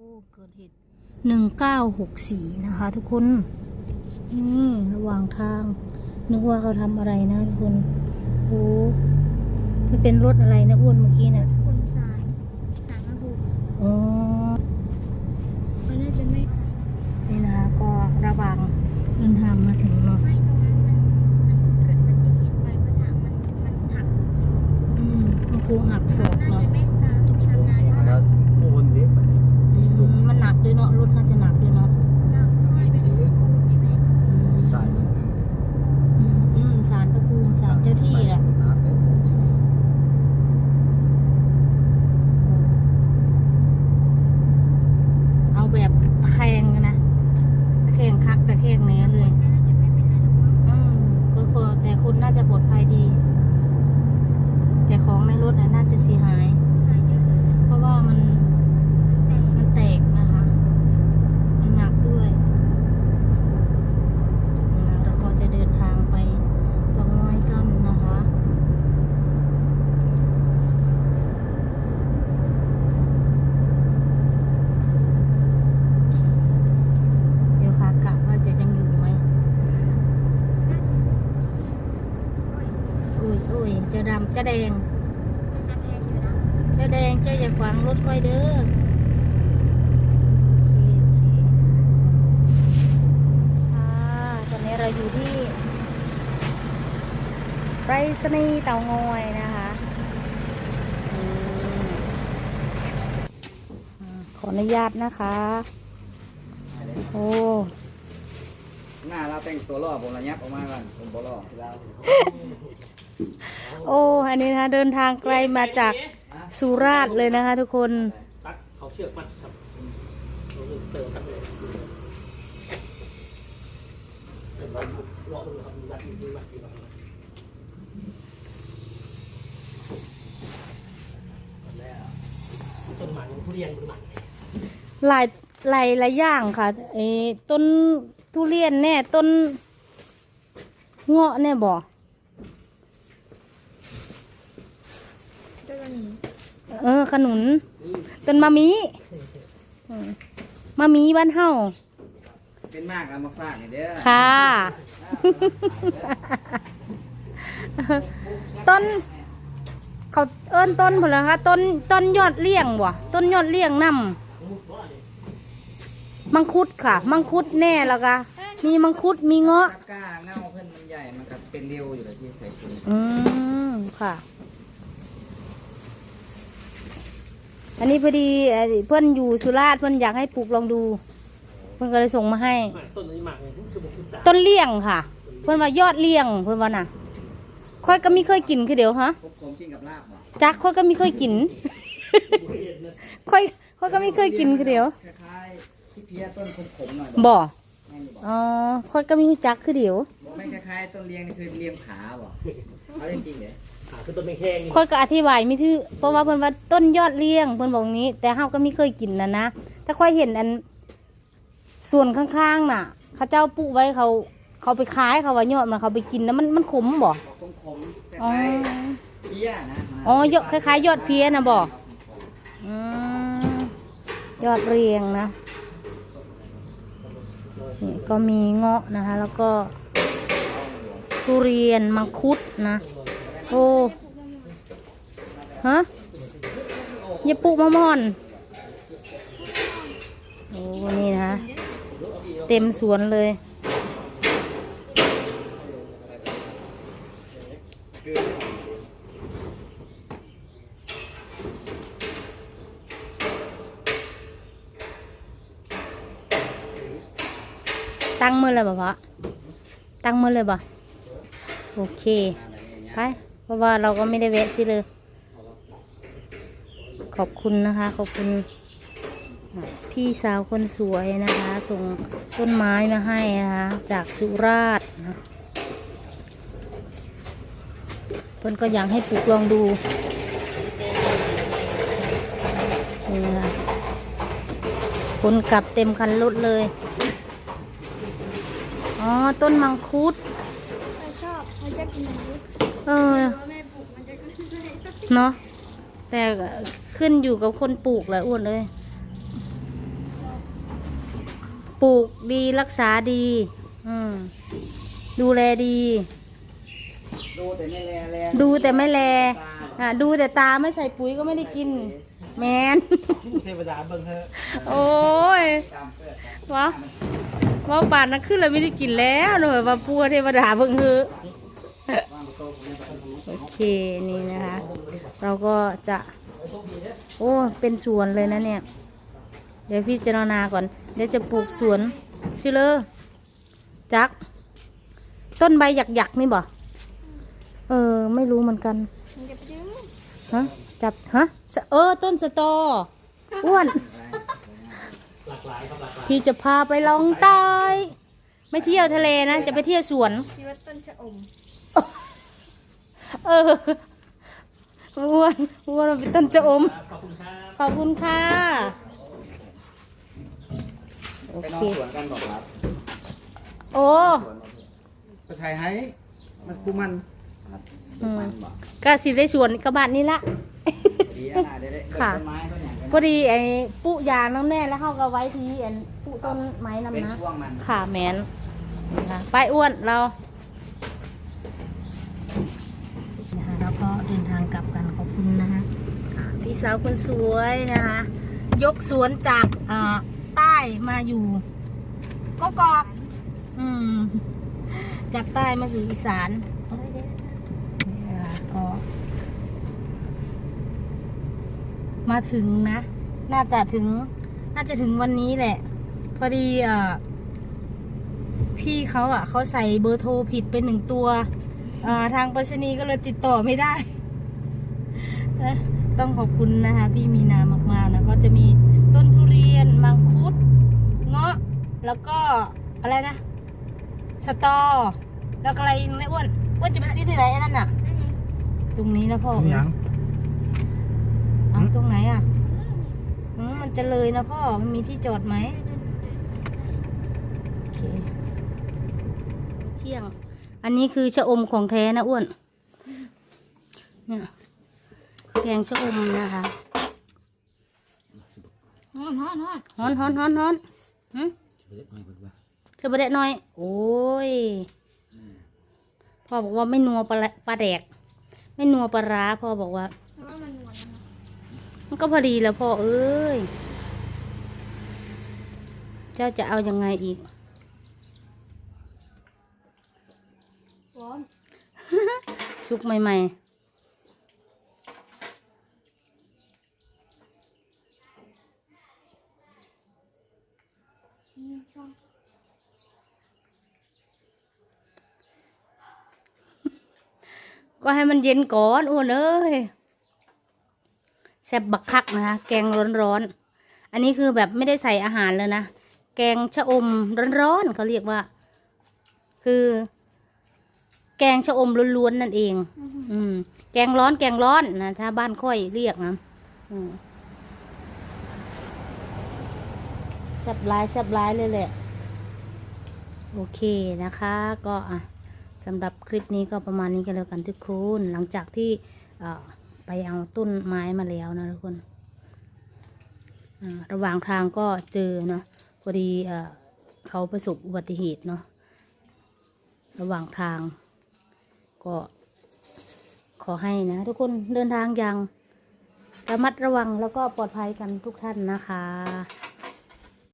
โอ้เกิดเหตุหนึ่งเก้าหกสี่นะคะ ทุกคน นี่ระหว่างทาง นึกว่าเขาทำอะไรนะทุกคนโอ้มันเป็นรถอะไรนะอ้วนเมื่อกี้นะคนสายสายมาบุกอ๋อมันน่าจะไม่นี่นะคะก็ระหว่างเดินทางมาถึงเนาะ ไม่ตรงนั้นมันมันเกิดอุบัติเหตุไปเพราะทางมันมันหัก อืมมันคงหักศอก น่า เนาะ จะไม่สามชั้นนั้น แล้ นะ วปูนเด็กมันนี่ อืมมันหนักด้วยเนาะรถน่าจะหนักด้วยเนาะ น่าจะไม่เป็นใช่ไหม อืม สายตรงนั้น อืมอืมศาลพระภูมิศาลเจ้าที่แหละ น้ำเต็มใช่ไหม เอาแบบตะแคงนะตะแคงคักตะแคงเนื้อเลย น่าจะไม่เป็นไรหรอกมั้ง อืมก็คือแต่คุณน่าจะปลอดภัยดี แต่ของในรถน่ะน่าจะเสียหาย หายเยอะเลยนะ เพราะว่ามัน แต่ มันแตกนะคะ มันหนักด้วยอืมเราก็จะเดินทางไปตองน้อยกันนะคะ เดี๋ยวขากลับว่าจะยังอยู่ไหม โอ้ย อุ้ยอุ้ย จะดำจะแดง เจ้าแดงเจ้าอย่าขวางรถค่อยเด้อเคโอเคค่ะตอนนี้เราอยู่ที่ไปรษณีย์เตางอยนะคะอืมอ่าขออนุญาตนะคะ โอ้หน้าเราแต่งตัวล่อผมระยับออกมาก่อนผมบ่ล่อแล้ว โอ้อันนี้นะคะเดินทางไกลมาจากสุราษฎร์เลยนะคะทุกคนตัดเขาเชือกมัดครับเราเริ่มเจอกันเลยเดี๋ยวเราเลาะดูครับมีมัดมีมัดมีมัดมีมัดแล้วต้นหมากยังทุเรียนบนหมากหลายหลายหลายอย่างค่ะไอ้ต้นทุเรียนแน่ต้นเงาะแน่บ่ เจ้าหนี้ เออ ขนุนต้นมะมีอืมมะมีบ้านเฮาเป็นมากเอามาฝากนี่เด้อค่ะ ต้น เขาเอิ้นต้นผลนะคะต้นต้นยอดเลี่ยงบ่ต้นยอดเลี่ยงน้ำมังคุดค่ะ มังคุดแน่แล้วก็มีมังคุดมีเงาะกล้าเงาเพิ่นมันใหญ่มันก็เป็นเรียวอยู่เลยที่ใส่ถุง อืม ค่ะ อันนี้พอดีเอ่อเพื่อนอยู่สุราษฎร์เพื่อนอยากให้ปลูกลองดู เพื่อนก็เลยส่งมาให้ หมากต้นนี้หมากเลยคือบอกคือตาต้นเลี่ยงค่ะ เพื่อนว่ายอดเลี่ยง เพื่อนว่าน่ะค่อยก็ไม่เคยกินคือเดี๋ยวฮะพวกผมกินกับลาบบ่จักค่อยก็ไม่เคยกิน ค่อยค่อยก็ไม่เคยกินคือเดี๋ยวคล้ายๆที่เพี้ยต้นขมๆหน่อยบ่แม่นอยู่บ่อ๋อค่อยก็ไม่รู้จักคือเดี๋ยวบ่ ไม่คล้ายๆต้นเลี้ยงนี่คือเลี้ยงขาบ่เอาจริงๆเด้หาคือต้นแมงแข้งนี่ค่อยก็อธิบายไม่ถือเพราะว่าเพิ่นว่าต้นยอดเลี้ยงเพิ่นบอกงี้ แต่เฮาก็ไม่เคยกินนะนะแต่ค่อยเห็นอันส่วนข้างๆน่ะ เขาเจ้าปลูกไว้เขา เขาไปขายเขาว่ายอดมันเขาไปกินแล้วมันมันขมบ่บอกขมๆคอ๋อ ล้ายๆเพี้ยนะอ๋อยอดคล้ายๆยอดเพี้ยนะบอกอืมยอดเรียงนะนี่ก็มีเงาะนะคะ แล้วก็ ทุเรียนมังคุดนะ โอ้ฮะย่าปลูกมะม่อนโอ้นี่นะคะเต็มสวนเลย ตั้งมือเลยบ่พะตั้งมือเลยบ่ โอเค ไป เพราะว่าเราก็ไม่ได้แวะสิเลย ขอบคุณนะคะ ขอบคุณพี่สาวคนสวยนะคะ ส่งต้นไม้มาให้นะคะ จากสุราษฎร์นะเพิ่นก็อยากให้ปลูกลองดูนี่นะคะคนกลับเต็มคันรถเลย อ๋อ ต้นมังคุด ชอบเราชอบกินมังคุดเออแต่ว่าแม่ปลูกมันจะขึ้นได้เนาะแต่ขึ้นอยู่กับคนปลูกแหละอ้วนเลยปลูกดีรักษาดี อืมดูแลดี ดูแต่ไม่แลแลดูแต่ไม่แลตาอะดูแต่ตาไม่ใส่ปุ๋ยก็ไม่ได้กิน แมนเทวดาเบิ่งเถอะโอ้ยตามเพื่อนว้าว่าป่านนั้นขึ้นเลยไม่ได้กินแล้วหน่อยว่าปัวเทวดาเบิ่งเฮือวาง โอเคนี่นะคะ เราก็จะ โอ้เป็นสวนเลยนะเนี่ย เดี๋ยวพี่เจารณาก่อน เดี๋ยวจะปลูกสวนชื่อเลอจัก ต้นใบหยักหยักๆนี่บ่เออ ไม่รู้เหมือนกันฮะจับฮะเออ ต้นสตออ้วน พี่จะพาไปลองใต้ไม่เที่ยวทะเลนะ จะไปเที่ยวสวนที่ว่าต้นชะอม เอออ้วนอ้วนมันเป็นต้นจะอม ขอบคุณครับ ขอบคุณค่ะ โอไปนเคอนสวนกันบอกครับโอ้สวนบอกไปถ่ายให้ มันกูมันครับอืมมันบอกก็สิได้สวนกระบาดนี้ละ ดีนะน่ะได้ได้ค่ะ ต้นไม้ต้นอย่างกันพอดีไอ้ปุยาน้ำแน่แล้วเขาก็ไว้ที่ไอ้ปุต้นไม้เป็นนำนะ ช่วงมัน ค่ะแมนนี่ค่ะไปอ้วนเรานะคะแล้วก็เดินทางกลับกันขอบคุณนะคะอ่าพี่ สาวคนสวยนะคะ ยกสวนจากใต้มาอยู่กกอกอืมจากใต้มาสู่อีสานก็มาถึงนะ น่าจะถึง น่าจะถึงวันนี้แหละ พอดีอะพี่เขาอะเขาใส่เบอร์โทรผิดไปหนึ่งตัวอ่าทางไปรษณีย์ก็เลยติดต่อไม่ได้ ต้องขอบคุณนะคะพี่มีนามากๆนะก็จะมีต้นทุเรียน มังคุด เงาะ แล้วก็อะไรนะ สตอ แล้วก็อะไรอีกนะอ้วนอ้วนจะไปซื้อที่ไหนไอ้นั่นน่ะ ตรงนี้นะพ่อยังเอาตรงไหนอะอืมมันจะเลยนะพ่อ มันมีที่จอดไหมโอเค เที่ยง อันนี้คือชะอมของแท้นะอ้วน เนี่ย แกงชะอมนะคะนอนนอนนอนฮ้อนฮ้อนฮ้อนฮ้อนหึเธอประเด็ดหน่อย โอ้ยพ่อบอกว่าไม่นัวปลาแหละปลาแดก ไม่นัวปลาร้าพ่อบอกว่าเพราะว่ามันหนวดนะมันก็พอดีแล้วพ่อเอ้ย เจ้าจะเอายังไงอีกร้อนสุกใหม่อืมช่อง ๆ ก็ให้มันเย็นก่อนอ้วนเอ้ยแซ่บบักคักนะคะแกงร้อนๆอันนี้คือแบบไม่ได้ใส่อาหารเลยนะแกงชะอมร้อนๆเขาเรียกว่า คือ แกงชะอมล้วนๆนั่นเอง อืม แกงร้อนแกงร้อนนะถ้าบ้านค่อยเรียกนะแซ่บหลายแซ่บหลายเลยแหละโอเคนะคะ ก็อะ สำหรับคลิปนี้ก็ประมาณนี้กันแล้วกันทุกคนหลังจากที่ไปเอาต้นไม้มาแล้วนะทุกคนระหว่างทางก็เจอเนาะพอดีเอ่อเขาประสบอุบัติเหตุเนาะระหว่างทาง ก็ขอให้นะ ทุกคนเดินทางอย่างระมัดระวังแล้วก็ปลอดภัยกันทุกท่านนะคะ